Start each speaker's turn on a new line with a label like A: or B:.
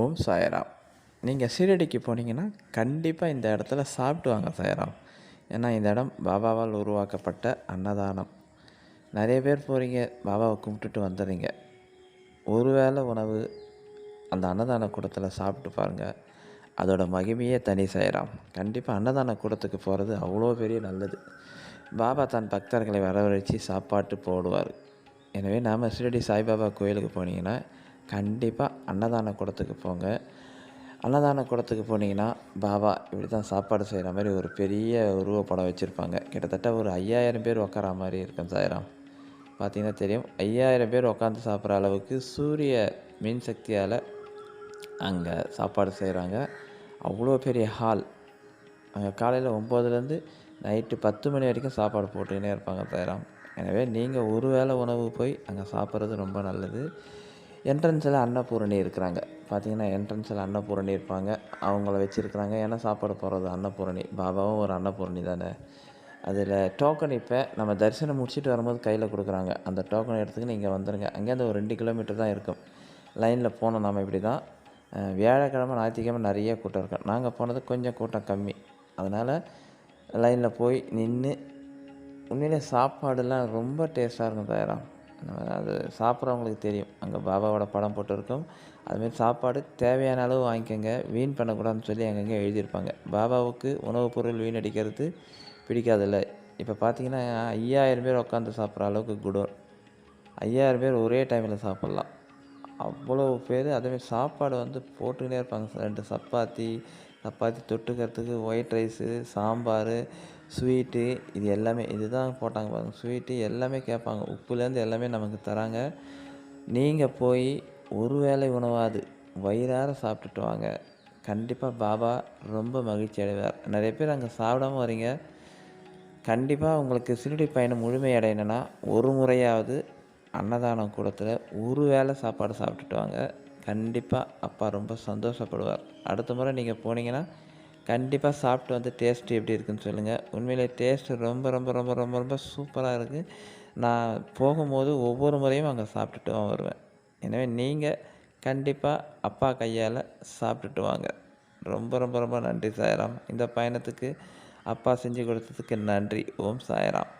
A: ஓம் சாயராம். நீங்கள் சீரடிக்கு போனீங்கன்னா கண்டிப்பாக இந்த இடத்துல சாப்பிட்டு வாங்க சாய்ராம். ஏன்னா இந்த இடம் பாபாவால் உருவாக்கப்பட்ட அன்னதானம். நிறைய பேர் போகிறீங்க பாபாவை கும்பிட்டுட்டு வந்துடுறீங்க ஒரு வேளை உணவு அந்த அன்னதான கூடத்தில் சாப்பிட்டு பாருங்கள் அதோட மகிமையே தனி செய்யலாம் கண்டிப்பாக அன்னதான கூடத்துக்கு போகிறது அவ்வளோ பெரிய நல்லது. பாபா தன் பக்தர்களை வரவழைச்சி சாப்பாட்டு போடுவார். எனவே நாம் ஷிரடி சாய்பாபா கோயிலுக்கு போனீங்கன்னா கண்டிப்பாக அன்னதான கூடத்துக்கு போங்க. அன்னதான கூடத்துக்கு போனீங்கன்னா பாபா இப்படி தான் சாப்பாடு செய்கிற மாதிரி ஒரு பெரிய உருவப்படம் வச்சுருப்பாங்க. கிட்டத்தட்ட ஒரு ஐயாயிரம் பேர் உட்கார மாதிரி இருக்கும் சாயிரம். பார்த்திங்கன்னா தெரியும். ஐயாயிரம் பேர் உட்காந்து சாப்பிட்ற அளவுக்கு சூரிய மின் சக்தியால் அங்கே சாப்பாடு செய்கிறாங்க அவ்வளோ பெரிய ஹால் அங்கே காலையில் ஒம்போதுலேருந்து நைட்டு பத்து மணி வரைக்கும் சாப்பாடு போட்டுக்கினே இருப்பாங்க தயாரம் எனவே நீங்கள் ஒரு வேளை உணவு போய் அங்கே சாப்பிட்றது ரொம்ப நல்லது. என்ட்ரன்ஸில் அன்னபூரணி இருக்கிறாங்க. பார்த்தீங்கன்னா என்ட்ரன்ஸில் அன்னபூரணி இருப்பாங்க. அவங்கள வச்சுருக்குறாங்க. ஏன்னா சாப்பாடு போகிறது அன்னபூரணி. பாபாவும் ஒரு அன்னபூரணி தானே. அதில் டோக்கன் இப்போ நம்ம தரிசனம் முடிச்சுட்டு வரும்போது கையில் கொடுக்குறாங்க. அந்த டோக்கன் எடுத்துக்கு நீங்கள் வந்துடுங்க அங்கேருந்து ஒரு ரெண்டு கிலோமீட்டர் தான் இருக்கும். லைனில் போனோம் நம்ம இப்படி தான் வியாழக்கிழமை ஞாயிற்றுக்கிழமை நிறைய கூட்டம் இருக்கும். நாங்கள் போனது கொஞ்சம் கூட்டம் கம்மி. அதனால் லைனில் போய் நின்று உண்மையிலே சாப்பாடுலாம் ரொம்ப டேஸ்ட்டாக இருக்கும் தயாராக அது சாப்பிட்றவங்களுக்கு தெரியும். அங்கே பாபாவோட படம் போட்டிருக்கும். அதுமாரி சாப்பாடு தேவையான அளவு வாங்கிக்கோங்க. வீண் பண்ணக்கூடாதுன்னு சொல்லி அங்கங்கே எழுதியிருப்பாங்க. பாபாவுக்கு உணவுப் பொருள் வீணடிக்கிறது பிடிக்காதில்ல. இப்போ பார்த்தீங்கன்னா ஐயாயிரம் பேர் உட்காந்து சாப்பிட்ற அளவுக்கு குடோன் ஐயாயிரம் பேர் ஒரே டைமில் சாப்பிட்லாம். அவ்வளோ பேர். அதேமாதிரி சாப்பாடு வந்து போட்டுக்கிட்டே இருப்பாங்க. ரெண்டு சப்பாத்தி சப்பாத்தி தொட்டுக்கிறதுக்கு ஒயிட் ரைஸு சாம்பார் ஸ்வீட்டு இது எல்லாமே இது தான் போட்டாங்க பாருங்கள் ஸ்வீட்டு எல்லாமே கேட்பாங்க. உப்புலேருந்து எல்லாமே நமக்கு தராங்க. நீங்கள் போய் ஒரு வேளை உணவாது வயிறார சாப்பிட்டுட்டு வாங்க. கண்டிப்பாக பாபா ரொம்ப மகிழ்ச்சி அடைவார். நிறைய பேர் அங்கே சாப்பிடாம வரீங்க. கண்டிப்பாக உங்களுக்கு சிறுடி பயணம் முழுமையடையணுன்னா ஒரு முறையாவது அன்னதானம் கூடத்தில் ஒரு வேளை சாப்பாடு சாப்பிட்டுட்டு வாங்க. கண்டிப்பாக அப்பா ரொம்ப சந்தோஷப்படுவார். அடுத்த முறை நீங்கள் போனீங்கன்னா கண்டிப்பாக சாப்பிட்டு வந்து டேஸ்ட்டு எப்படி இருக்குன்னு சொல்லுங்கள் உண்மையிலே டேஸ்ட்டு ரொம்ப ரொம்ப ரொம்ப ரொம்ப ரொம்ப சூப்பராக இருக்குது நான் போகும்போது ஒவ்வொரு முறையும் அங்கே சாப்பிட்டுட்டு தான் வருவேன். எனவே நீங்கள் கண்டிப்பாக அப்பா கையால் சாப்பிட்டுட்டு வாங்க. ரொம்ப ரொம்ப ரொம்ப நன்றி சாயராம். இந்த பயணத்துக்கு அப்பா செஞ்சு கொடுத்ததுக்கு நன்றி. ஓம் சாயராம்.